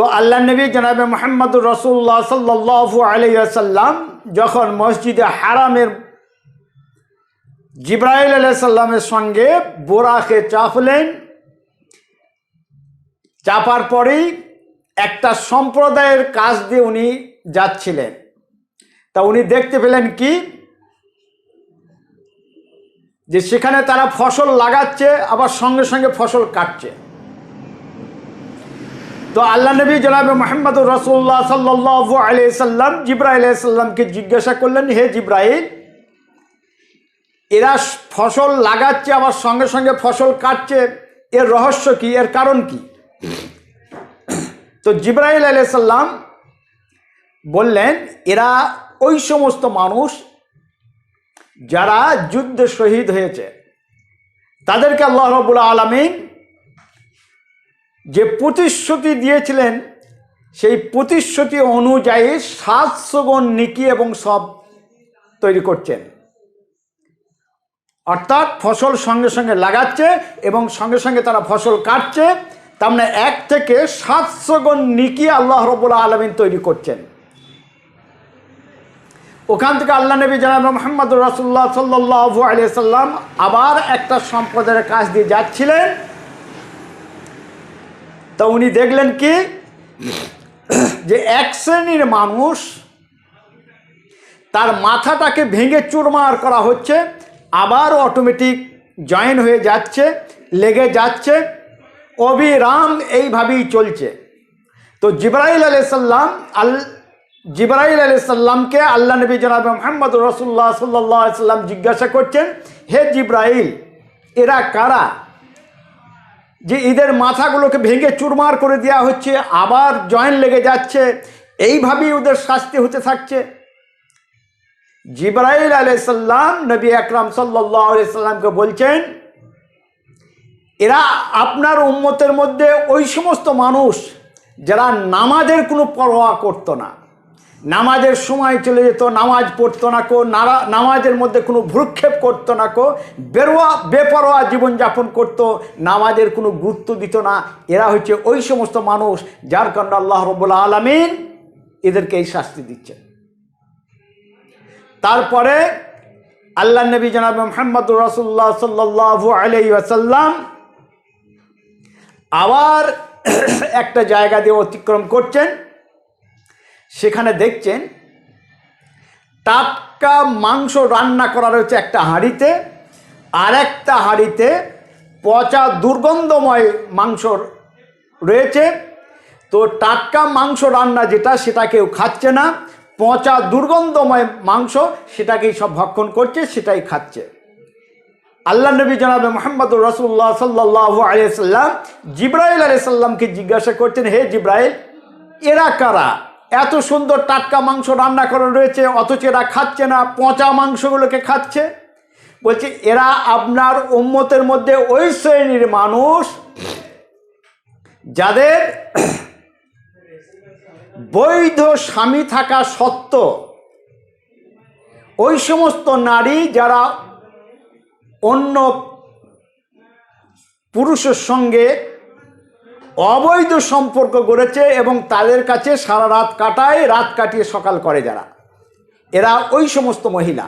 তো আল্লাহ নবী জনাবে মোহাম্মদুর রসুল্লাহ সাল্লাহ আলাইসাল্লাম যখন মসজিদে হারামের জিব্রাইল আলাইসাল্লামের সঙ্গে বোরাকে চাপলেন, চাপার পরেই একটা সম্প্রদায়ের কাজ দিয়ে উনি যাচ্ছিলেন। তা উনি দেখতে পেলেন কি? যে সেখানে তারা ফসল লাগাচ্ছে, আবার সঙ্গে সঙ্গে ফসল কাটছে। তো আল্লাহ নবী জনাবে মোহাম্মদুর রসুল্লাহ সাল্লাহ আলি সাল্লাম, জিব্রাইল সাল্লামকে জিজ্ঞাসা করলেন, হে জিব্রাইল, এরা ফসল লাগাচ্ছে, আবার সঙ্গে সঙ্গে ফসল কাটছে, এর রহস্য কি, এর কারণ কি? তো জিব্রাইল আলাইসাল্লাম বললেন, এরা ওই সমস্ত মানুষ যারা যুদ্ধে শহীদ হয়েছে, তাদেরকে আল্লাহ রবুল্লা আলমিন প্রতিশ্রুতি দিয়েছিলেন, সেই প্রতিশ্রুতি অনুযায়ী সাতশো গুণ নিকি এবং সব তৈরি করছেন। অর্থাৎ ফসল সঙ্গে সঙ্গে লাগাচ্ছে এবং সঙ্গে সঙ্গে তারা ফসল কাটছে। তার মানে এক থেকে সাতশো গুণ নিকি আল্লাহ রবুল্লা আলমিন তৈরি করছেন। ওখান থেকে আল্লাহ নবী জানাব মোহাম্মদ রাসুল্লাহ সাল্লাহ আলিয়া সাল্লাম আবার একটা সম্প্রদায়ের কাজ দিয়ে যাচ্ছিলেন। তা উনি দেখলেন কি? যে এক শ্রেণির মানুষ, তার মাথাটাকে ভেঙে চুরমার করা হচ্ছে, আবার অটোমেটিক জয়েন হয়ে যাচ্ছে, লেগে যাচ্ছে, অবিরাম এইভাবেই চলছে। তো জিব্রাইল আলাইসাল্লাম আল, জিব্রাইল আলাইসাল্লামকে আল্লাহ নবী জনাব মোহাম্মদ রসুল্লাহ সাল্লাহ সাল্লাম জিজ্ঞাসা করছেন, হে জিব্রাইল, এরা কারা? যে এদের মাথাগুলোকে ভেঙে চুরমার করে দেওয়া হচ্ছে, আবার জয়েন লেগে যাচ্ছে, এইভাবেই ওদের শাস্তি হতে থাকছে। জিব্রাইল আলাইসাল্লাম নবী আকরাম সাল্লাহ সাল্লামকে বলছেন, এরা আপনার উম্মতের মধ্যে ওই সমস্ত মানুষ যারা নামাজের কোনো পরোয়া করতো না। নামাজের সময় চলে যেত, নামাজ পড়তো না কো নামাজের মধ্যে কোনো ভ্রুক্ষেপ করতো না কো, বেরোয়া, বেপরোয়া জীবনযাপন করতো, নামাজের কোনো গুরুত্ব দিত না। এরা হচ্ছে ওই সমস্ত মানুষ যার কারণে আল্লাহ রব্বুল আলমিন এদেরকে এই শাস্তি দিচ্ছেন। তারপরে আল্লাহ নবী জনাব মোহাম্মদ রসুল্লাহ সাল্লাহ আলাই আসাল্লাম আবার একটা জায়গা দিয়ে অতিক্রম করছেন। সেখানে দেখছেন টাটকা মাংস রান্না করা রয়েছে একটা হাঁড়িতে, আর একটা হাঁড়িতে পচা দুর্গন্ধময় মাংস রয়েছে। তো টাটকা মাংস রান্না যেটা, সেটা কেউ খাচ্ছে না। পচা দুর্গন্ধময় মাংস, সেটাকেই সব ভক্ষণ করছে, সেটাই খাচ্ছে। আল্লাহ নবী জনাবে মোহাম্মদ রসুল্লাহ সাল্লাহ আলিয়াল্লাম জিব্রাইল আলিয়াল্লামকে জিজ্ঞাসা করছেন, হে জিব্রাইল, এরা কারা? এত সুন্দর টাটকা মাংস রান্না করা রয়েছে, অথচ এরা খাচ্ছে না, পচা মাংসগুলোকে খাচ্ছে। বলছে, এরা আপনার উম্মতের মধ্যে ওই শ্রেণির মানুষ যাদের বৈধ স্বামী থাকা সত্ত্বেও ওই সমস্ত নারী যারা অন্য পুরুষের সঙ্গে অবৈধ সম্পর্ক গড়েছে এবং তাদের কাছে সারা রাত কাটায়, রাত কাটিয়ে সকাল করে যারা। এরা ওই সমস্ত মহিলা।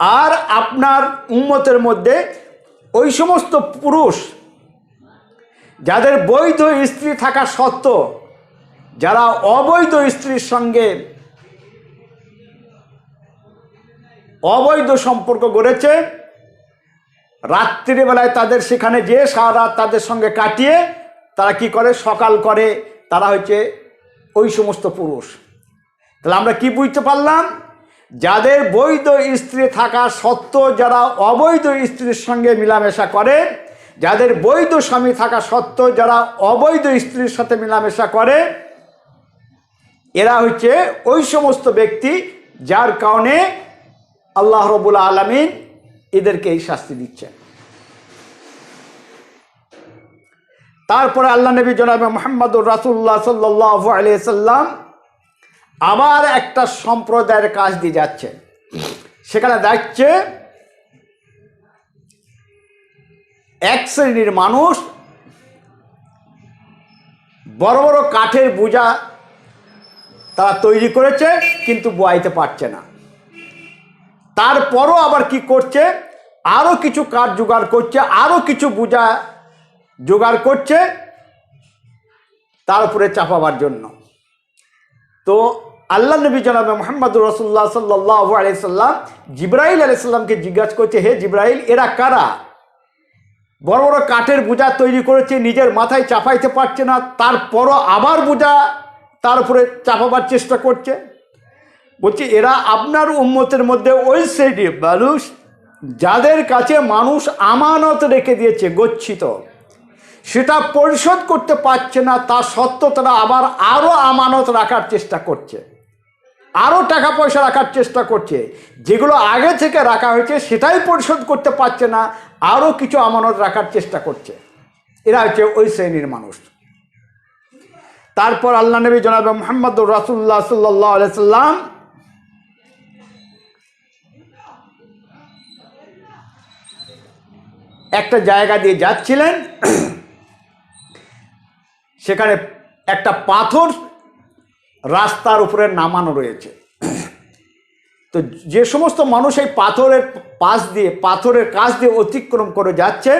আর আপনার উম্মতের মধ্যে ওই সমস্ত পুরুষ, যাদের বৈধ স্ত্রী থাকা সত্ত্বেও, যারা অবৈধ স্ত্রীর সঙ্গে অবৈধ সম্পর্ক গড়েছে রাত্রিবেলায় তাদের সেখানে যে সারা রাত তাদের সঙ্গে কাটিয়ে তারা কি করে? সকাল করে তারা হচ্ছে ওই সমস্ত পুরুষ। তাহলে আমরা কি বুঝতে পারলাম? যাদের বৈধ স্ত্রী থাকা সত্ত্বেও যারা অবৈধ স্ত্রীর সঙ্গে মেলামেশা করে, যাদের বৈধ স্বামী থাকা সত্ত্বেও যারা অবৈধ স্ত্রীর সাথে মেলামেশা করে, এরা হচ্ছে ওই সমস্ত ব্যক্তি যার কারণে আল্লাহ রবুল আলমিন এদেরকে এই শাস্তি দিচ্ছেন তারপরে আল্লাহ নবী জনাবে মোহাম্মদুর রাসুল্লাহ সাল্লাহ আলিয়াল্লাম আবার একটা সম্প্রদায়ের কাজ দিয়ে যাচ্ছেন সেখানে দেখছে এক শ্রেণির মানুষ বড় বড় কাঠের বোঝা তারা তৈরি করেছে, কিন্তু বোয়াইতে পারছে না। তারপরও আবার কি করছে? আরও কিছু কাঠ জোগাড় করছে আরও কিছু বোঝা জোগাড় করছে, তার উপরে চাপাবার জন্য। তো আল্লাহ নবী জনাবে মোহাম্মদ রসুল্লাহ সাল্লাহ আলাইসাল্লাম জিব্রাইল আলাইসাল্লামকে জিজ্ঞাসা করছে, হে জিব্রাইল, এরা কারা? বড় বড় কাঠের বোঝা তৈরি করেছে, নিজের মাথায় চাপাইতে পারছে না, তারপরও আবার বোঝা তার উপরে চাপাবার চেষ্টা করছে। বলছি, এরা আপনার উম্মতের মধ্যে ওই শ্রেণির মানুষ যাদের কাছে মানুষ আমানত রেখে দিয়েছে, গচ্ছিত। সেটা পরিশোধ করতে পারছে না, তা সত্ত্বেও তারা আবার আরও আমানত রাখার চেষ্টা করছে। আরও টাকা পয়সা রাখার চেষ্টা করছে। যেগুলো আগে থেকে রাখা হয়েছে, সেটাই পরিশোধ করতে পারছে না আরও কিছু আমানত রাখার চেষ্টা করছে। এরা হচ্ছে ওই শ্রেণির মানুষ। তারপর আল্লাহ নবী জনাবে মোহাম্মদ রাসুল্লাহ সাল্লাহ আলাইসাল্লাম একটা জায়গা দিয়ে যাচ্ছিলেন, সেখানে একটা পাথর রাস্তার উপরে নামানো রয়েছে। তো যে সমস্ত মানুষ এই পাথরের পাশ দিয়ে, পাথরের কাছ দিয়ে অতিক্রম করে যাচ্ছে,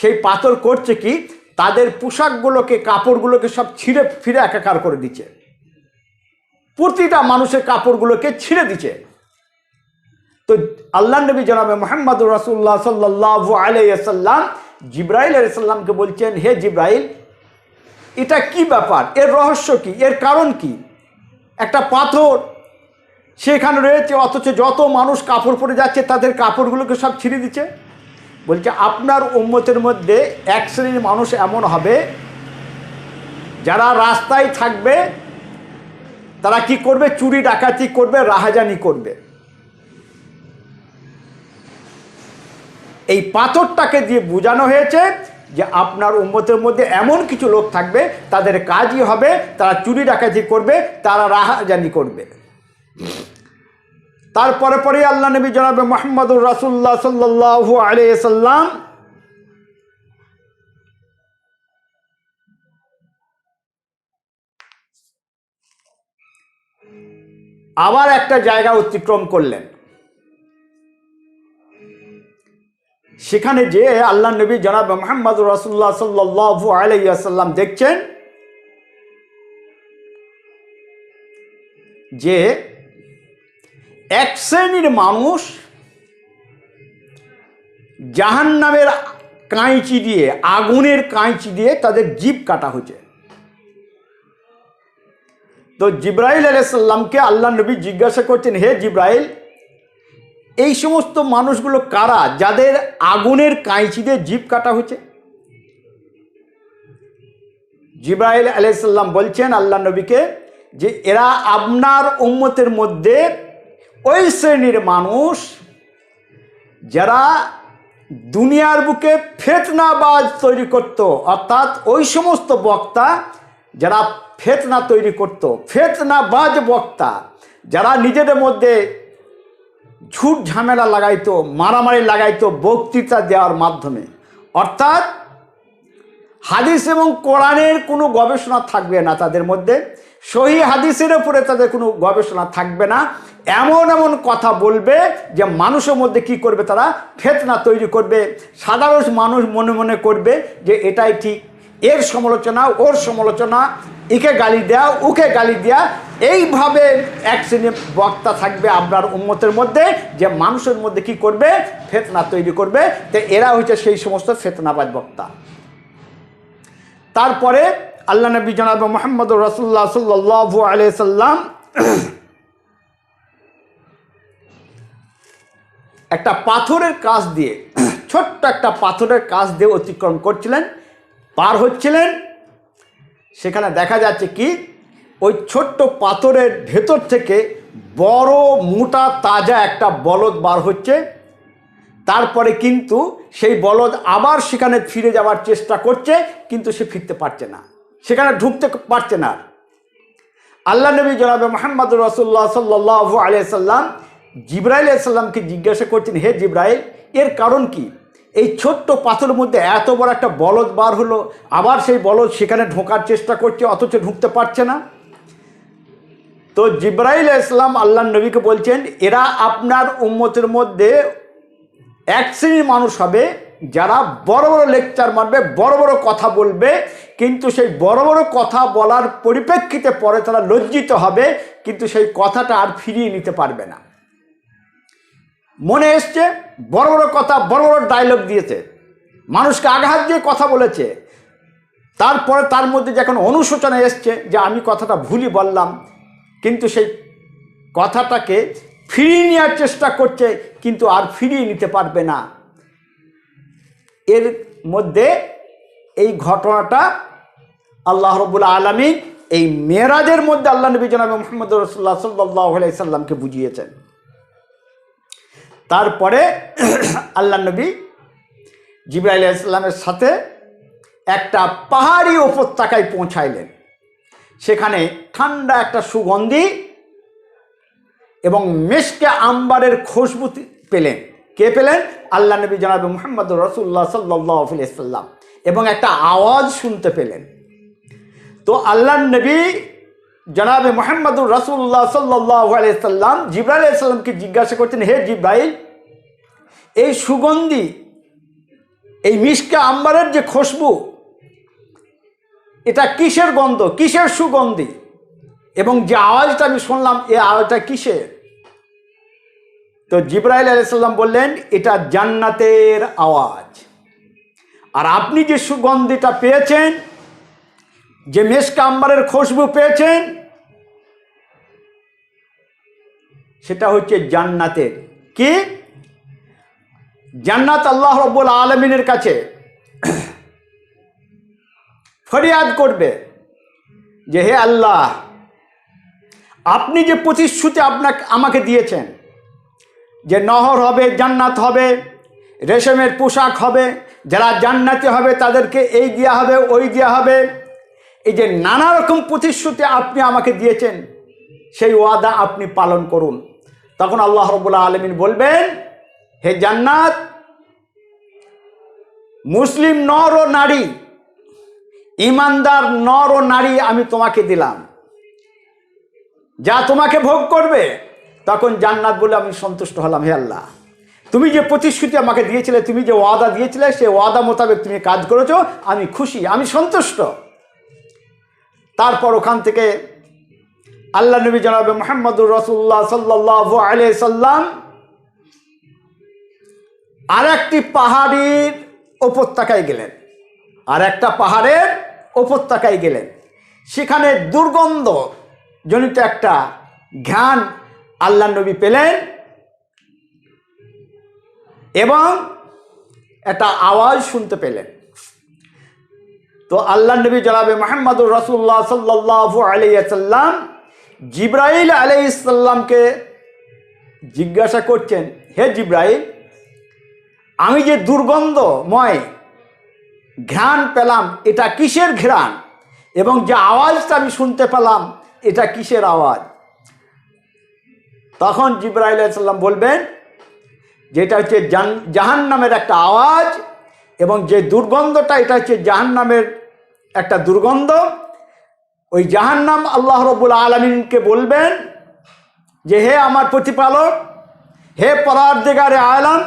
সেই পাথর করছে কি? তাদের পোশাকগুলোকে, কাপড়গুলোকে সব ছিঁড়ে ফিরে একাকার করে দিচ্ছে। প্রতিটা মানুষের কাপড়গুলোকে ছিঁড়ে দিচ্ছে। তো আল্লাহ নবী জনাবে মোহাম্মদ রাসুল্লাহ সাল্লাহ আলাইসাল্লাম জিব্রাইল আলাইসাল্লামকে বলছেন, হে জিব্রাইল, এটা কি ব্যাপার? এর রহস্য কি? এর কারণ কি? একটা পাথর, সেখানে রয়েছে, অথচ যত মানুষ কাপড় পরে যাচ্ছে, তাদের কাপড়গুলোকে সব ছিঁড়ে দিচ্ছে? বলছে, আপনার উম্মতের মধ্যে এক শ্রেণির মানুষ এমন হবে, যারা রাস্তায় থাকবে, তারা কি করবে? চুরি, ডাকাতি করবে, রাহাজানি করবে। এই পাথরটাকে দিয়ে বোঝানো হয়েছে যে আপনার উম্মতের মধ্যে এমন কিছু লোক থাকবে, তাদের কাজই হবে, তারা চুরি ডাকাতি করবে, তারা রাহাজানি করবে। তারপরে পরে আল্লাহ নবী জনাবে মোহাম্মদুর রাসুল্লাহ সাল্লাহ আলিয়াল্লাম আবার একটা জায়গা অতিক্রম করলেন। সেখানে যে আল্লাহ নবী জনাব মোহাম্মদ রসুল্লাহ সাল্লু আলাইসাল্লাম দেখছেন, যে এক শ্রেণির মানুষ জাহান নামের কাঁচি দিয়ে, আগুনের কাঁচি দিয়ে তাদের জীব কাটা হচ্ছে তো জিব্রাইল আলাইসাল্লামকে আল্লাহ নবী জিজ্ঞাসা করছেন, হে জিব্রাইল এই সমস্ত মানুষগুলো কারা? যাদের আগুনের দিয়ে জীব কাটা হচ্ছে জিব্রাইল আলাইসাল্লাম বলছেন আল্লাহ নবীকে যে এরা আপনার উম্মতের মধ্যে ওই শ্রেণির মানুষ যারা দুনিয়ার বুকে ফেতনাবাজ তৈরি করত। অর্থাৎ ওই সমস্ত বক্তা যারা ফেতনা তৈরি করত। ফেতনাবাজ বক্তা যারা নিজেদের মধ্যে ঝুট ঝামেলা লাগাইতো, মারামারি লাগাইতো বক্তৃতা দেওয়ার মাধ্যমে। অর্থাৎ হাদিস এবং কোরআনের কোনো গবেষণা থাকবে না তাদের মধ্যে, সহি হাদিসের উপরে তাদের কোনো গবেষণা থাকবে না। এমন এমন কথা বলবে যে মানুষের মধ্যে কি করবে তারা? ফেতনা তৈরি করবে। সাধারণ মানুষ মনে মনে করবে যে এটাই ঠিক এর সমালোচনা, ওর সমালোচনা, একে গালি দেওয়া ওকে গালি দেওয়া এইভাবে এক শ্রেণির বক্তা থাকবে আপনার উন্মতের মধ্যে, যে মানুষের মধ্যে কি করবে? ফেতনা তৈরি করবে। তো এরা হচ্ছে সেই সমস্ত ফেতনাবাজ বক্তা। তারপরে আল্লাহ নবী জনাব মোহাম্মদ রসুল্লাহ সাল্লু আলিয়াল্লাম একটা পাথরের কাজ দিয়ে, ছোট্ট একটা পাথরের কাজ দিয়ে অতিক্রম করছিলেন। পার হচ্ছিলেন। সেখানে দেখা যাচ্ছে কি, ওই ছোট্ট পাথরের ভেতর থেকে বড় মোটা তাজা একটা বলদ বার হচ্ছে। তারপরে কিন্তু সেই বলদ আবার সেখানে ফিরে যাওয়ার চেষ্টা করছে, কিন্তু সে ফিরতে পারছে না। সেখানে ঢুকতে পারছে না আল্লাহ নবী জনাবে মোহাম্মদ রসুল্লাহ সাল্লাহ আলিয়াল্লাম জিব্রাইল সাল্লামকে জিজ্ঞাসা করছেন, হে জিব্রাইল, এর কারণ কি? এই ছোট্ট পাথরের মধ্যে এত বড় একটা বলদ বার হলো, আবার সেই বলদ সেখানে ঢোকার চেষ্টা করছে, অথচ ঢুকতে পারছে না। তো জিব্রাইল ইসলাম আল্লাহ নবীকে বলছেন, এরা আপনার উম্মতের মধ্যে এক শ্রেণির মানুষ হবে, যারা বড় বড় লেকচার মারবে, বড় বড় কথা বলবে, কিন্তু সেই বড় বড় কথা বলার পরিপ্রেক্ষিতে পরে তারা লজ্জিত হবে, কিন্তু সেই কথাটা আর ফিরিয়ে নিতে পারবে না। মনে এসছে, বড় বড় কথা, বড় বড় ডায়লগ দিয়েছে। মানুষকে আঘাত দিয়ে কথা বলেছে। তারপরে তার মধ্যে যখন অনুশোচনা এসছে যে আমি কথাটা ভুলই বললাম, কিন্তু সেই কথাটাকে ফিরিয়ে নেওয়ার চেষ্টা করছে, কিন্তু আর ফিরিয়ে নিতে পারবে না। এর মধ্যে এই ঘটনাটা আল্লাহ রবুল আলমী এই মেয়েরাজের মধ্যে আল্লাহ নবী জনাব মোহাম্মদ রসুল্লাহ সাল্লাহ সাল্লামকে বুঝিয়েছেন। তারপরে আল্লাহ নবী জিব্রাইল ইসলামের সাথে একটা পাহাড়ি উপত্যকায় পৌঁছাইলেন। সেখানে ঠান্ডা একটা সুগন্ধি এবং মেশকে আম্বারের খুশবু পেলেন। কে পেলেন? আল্লাহ নবী জনাবে মোহাম্মদ রসুল্লাহ সাল্লাহ সাল্লাম এবং একটা আওয়াজ শুনতে পেলেন। তো আল্লাহ নবী জনাবে মোহাম্মদুর রসুল্লাহ সাল্লাহ সাল্লাম, জিব্রাইল সাল্লামকে জিজ্ঞাসা করছেন, হে জিব্রাইল, এই সুগন্ধি, এই মিশকে আম্বারের যে খুশবু, এটা কিসের গন্ধ? কিসের সুগন্ধি? এবং যে আওয়াজটা আমি শুনলাম এই আওয়াজটা কিসের? তো জিব্রাইল আলাইসাল্লাম বললেন, এটা জান্নাতের আওয়াজ। আর আপনি যে সুগন্ধিটা পেয়েছেন যে মেশকা আম্বারের খুশবু পেয়েছেন, সেটা হচ্ছে জান্নাতের কি? জান্নাত আল্লাহ রব্বুল আলমিনের কাছে ফরিয়াদ করবে যে, হে আল্লাহ, আপনি যে প্রতিশ্রুতি আপনাকে, আমাকে দিয়েছেন যে নহর হবে, জান্নাত হবে, রেশমের পোশাক হবে, যারা জান্নাতি হবে তাদেরকে এই দেওয়া হবে, ওই দেওয়া হবে এই যে নানা রকম প্রতিশ্রুতি আপনি আমাকে দিয়েছেন, সেই ওয়াদা আপনি পালন করুন। তখন আল্লাহ রবুল্লা আলমিন বলবেন, হে জান্নাত, মুসলিম নর ও নারী, ইমানদার নর ও নারী আমি তোমাকে দিলাম। যা তোমাকে ভোগ করবে, তখন জান্নাত বলে আমি সন্তুষ্ট হলাম, হে আল্লাহ। তুমি যে প্রতিশ্রুতি আমাকে দিয়েছিলে, তুমি যে ওয়াদা দিয়েছিলে সে ওয়াদা মোতাবেক তুমি কাজ করেছ, আমি খুশি, আমি সন্তুষ্ট। তারপর ওখান থেকে আল্লাহ নবী জনাবে মোহাম্মদুর রসুল্লাহ সাল্লাহ আলিয়া সাল্লাম আর একটি পাহাড়ির উপত্যকায় গেলেন। আর একটা পাহাড়ের উপত্যকায় গেলেন। সেখানে দুর্গন্ধ জনিত একটা জ্ঞান আল্লাহ নবী পেলেন এবং একটা আওয়াজ শুনতে পেলেন। তো আল্লাহ নবী জনাবে মোহাম্মদুর রসুল্লাহ সাল্লাহ আলিয়াল্লাম জিব্রাইল আলাইসাল্লামকে জিজ্ঞাসা করছেন, হে জিব্রাইল, আমি যে দুর্গন্ধময় ঘ্রাণ পেলাম, এটা কিসের ঘ্রাণ? এবং যে আওয়াজটা আমি শুনতে পেলাম, এটা কিসের আওয়াজ? তখন জিব্রাইল আলাইসাল্লাম বলবেন, যেটা হচ্ছে জাহান নামের একটা আওয়াজ এবং যে দুর্গন্ধটা, এটা হচ্ছে জাহান নামের একটা দুর্গন্ধ। ওই জাহান্নাম আল্লাহ রবুল আলমিনকে বলবেন যে, হে আমার প্রতিপালক, হে পরার দিগারে আলাম,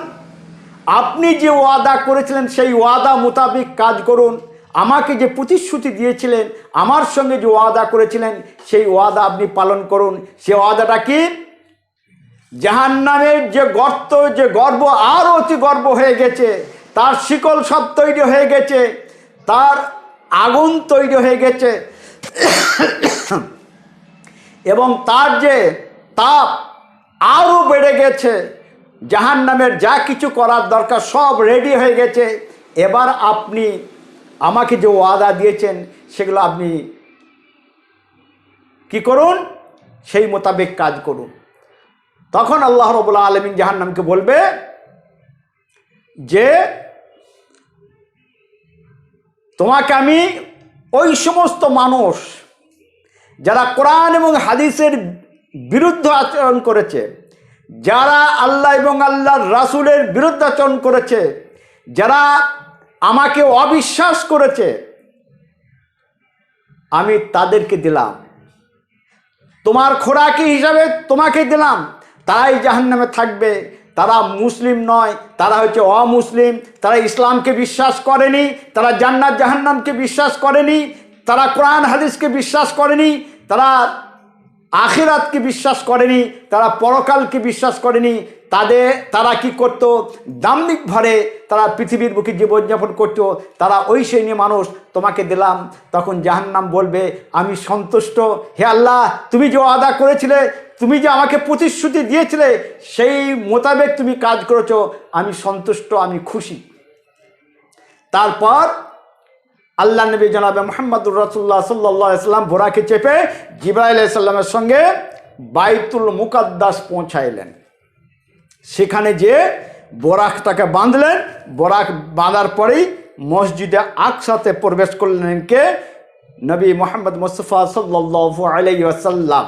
আপনি যে ওয়াদা করেছিলেন, সেই ওয়াদা মোতাবিক কাজ করুন। আমাকে যে প্রতিশ্রুতি দিয়েছিলেন, আমার সঙ্গে যে ওয়াদা করেছিলেন, সেই ওয়াদা আপনি পালন করুন। সে ওয়াদাটা কি? জাহান নামের যে গর্ত, যে গর্ব, আরও অতি গর্ব হয়ে গেছে। তার শিকল সব তৈরি হয়ে গেছে, তার আগুন তৈরি হয়ে গেছে। এবং তার যে তাপ আরও বেড়ে গেছে জাহান নামের যা কিছু করার দরকার সব রেডি হয়ে গেছে। এবার আপনি আমাকে যে ওয়াদা দিয়েছেন, সেগুলো আপনি কি করুন? সেই মোতাবেক কাজ করুন। তখন আল্লাহ রবুল্লা আলমিন জাহান্নামকে বলবে যে তোমাকে আমি ওই সমস্ত মানুষ যারা কোরআন এবং হাদিসের বিরুদ্ধে আচরণ করেছে, যারা আল্লাহ এবং আল্লাহর রাসুলের বিরুদ্ধাচরণ করেছে, যারা আমাকে অবিশ্বাস করেছে, আমি তাদেরকে দিলাম। তোমার খোরাকি হিসাবে তোমাকে দিলাম, তারাই জাহান্নামে থাকবে। তারা মুসলিম নয়, তারা হচ্ছে অমুসলিম, তারা ইসলামকে বিশ্বাস করেনি, তারা জান্নাত জাহান্নামকে বিশ্বাস করেনি, তারা কোরআন হাদিসকে বিশ্বাস করেনি, তারা আখিরাতকে বিশ্বাস করেনি, তারা পরকালকে বিশ্বাস করেনি তাদের তারা কি করত? দাম্ভিক ভরে তারা পৃথিবীর বুকে জীবনযাপন করতো, তারা ওই শ্রেণি মানুষ, তোমাকে দিলাম, তখন জাহান্নাম বলবে, আমি সন্তুষ্ট। হে আল্লাহ, তুমি যে আদা করেছিলে, তুমি যে আমাকে প্রতিশ্রুতি দিয়েছিলে, সেই মোতাবেক তুমি কাজ করেছ, আমি সন্তুষ্ট, আমি খুশি। তারপর আল্লাহ নবী জনাবে মোহাম্মদুর রসুল্লাহ সাল্লাহ ইসলাম ভোরাকে চেপে জিব্রাইল ইসলামের সঙ্গে বাইতুল মুকাদ্দাস পৌঁছাইলেন। সেখানে যে বোরাকটাকে বাঁধলেন, বোরাক বাঁধার পরেই মসজিদে আকসাতে প্রবেশ করলেন কে? নবী মোহাম্মদ মুস্তফা সাল্লাহ আলাই আসাল্লাম